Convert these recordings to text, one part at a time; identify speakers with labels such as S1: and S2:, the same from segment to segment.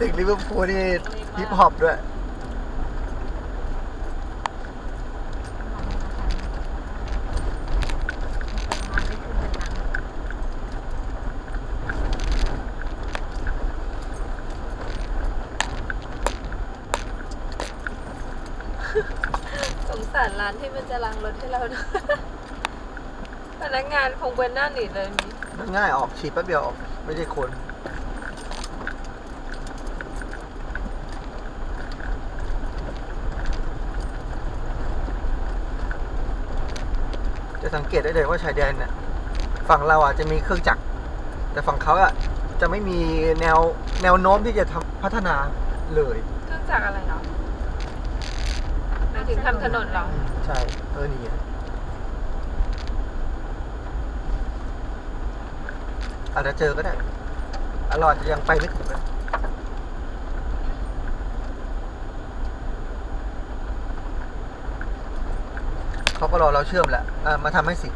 S1: เด็กลิเวอร์พูลนี่ฮิปฮอปด้วย
S2: สงสารร้านที่มันจะล้างรถให้เราด้วยพนักงานคงเป็นหน้าหนีเลยมี
S1: ง่ายออกฉีดแป๊บเดียวออก ไม่ได้คน สังเกตได้เลยว่าชายแดนเนี่ยฝั่งเราอะจะมีเครื่องจักร แต่ฝั่งเขาอะจะไม่มีแนวแนวโน้มที่จะทำพัฒนาเลย
S2: เครื่องจักรอะไรเหรอหมายถึงทำถนนเหรอ
S1: ใช่เออนี่ไงอาจจะเจอก็ได้อะเราอาจจะยังไปไม่ถึงนะ เขาก็รอเราเชื่อมแหละอะมาทำให้สิ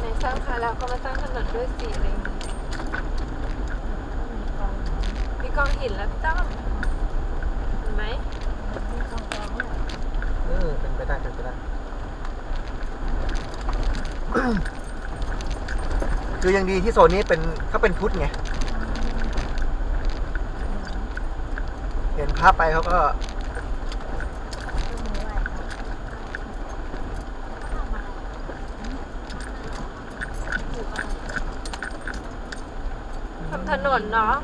S2: ในสร้างคาแล้วก็มาสร้างถนนด้วยสีอะไรอย่างงี้มีกองหินแล้วพี่ต้อมเห็นไหม
S1: เออเป็นไปได้เป็นไปได้คือยังดีที่โซนนี้เป็นเขาเป็นพุทธไง เห็นภาพไปเขาก็
S2: ทำ ถนนเนาะ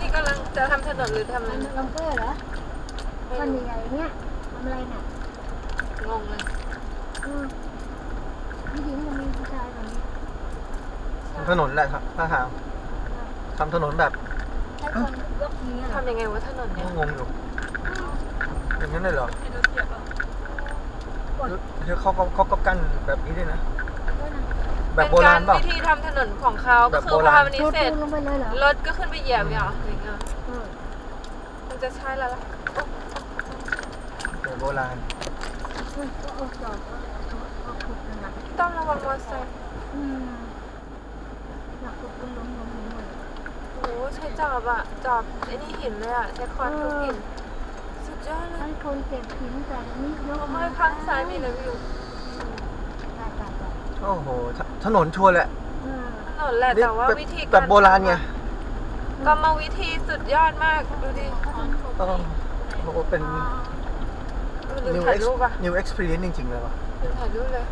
S2: นี่กำลังจะทำถนนหรือทำอะไร
S3: บังเกอร์เหรอ
S2: ไม่
S3: ก้อน
S2: รู้
S3: ใหญ่ๆเนี่ยทำอะไรน่ะ
S2: งงเลย
S3: อืมผู้หญิงกับมีผู้ชายแบบนี้
S1: ทำถนนแหละครับท่าทางทำถนนแบบ
S3: ใช้คนยกนี้เหรอ
S2: ทำยังไงวะถนนเนี่ย
S1: งงอยู่อย่างนั้นเลยเหรอ
S2: ให้รถเหยียบเหรอ
S1: เดี๋ยวเขาเขาเขาก็กั้นแบบนี้ด้วยนะ
S3: ก็นะ
S1: แบบโบราณเปล่า
S2: เป็นกวิธีทำถนนของเขา
S1: แบ
S2: ก็
S1: บ
S2: คื
S1: โบ
S2: อพ
S1: รา
S2: อ
S1: ณ
S2: วันนี้
S3: ปู
S2: เสร็จ
S3: นลงไปเลยเหรอ
S2: รถก็ขึ้นไปเหยียบเนี่ยเหรอหรือไง
S3: อืม
S2: มันจะใช่แล้วล่ะ
S1: แบบโบราณ
S3: อืมก็เอาจอบก็เอาขุดนั่นน่ะ
S2: ต้องระวังมอเตอร์ไซค์
S3: อืมอยากขุดเป็นหลุมหลุมหลุมหมด
S2: โอ้โหใช้จอบอะจอบไอ้นี่หินเลยอะใช้ค้อนทุบหินสุดยอดเล
S3: ให้
S2: ย
S3: คนเก็บหินแต่นี่ยก
S2: เอาไม้ข้างซ้ายมีเลยวิว
S3: ได้ได้ได้
S1: โอ้โหถถนนชัวร์แหละ
S3: อืม
S2: ถนนแหละแต่ว่าวิธีการ
S1: แบบโบราณไง
S2: กรรมวิธีสุดยอดมากดูดิ
S1: โอ้โหเป็น
S2: ลืม
S1: new
S2: ถ่าย
S1: ex
S2: รูปอะ
S1: new experience จริงๆเลยว่ะ
S2: ลืมถ่ายรูปเลย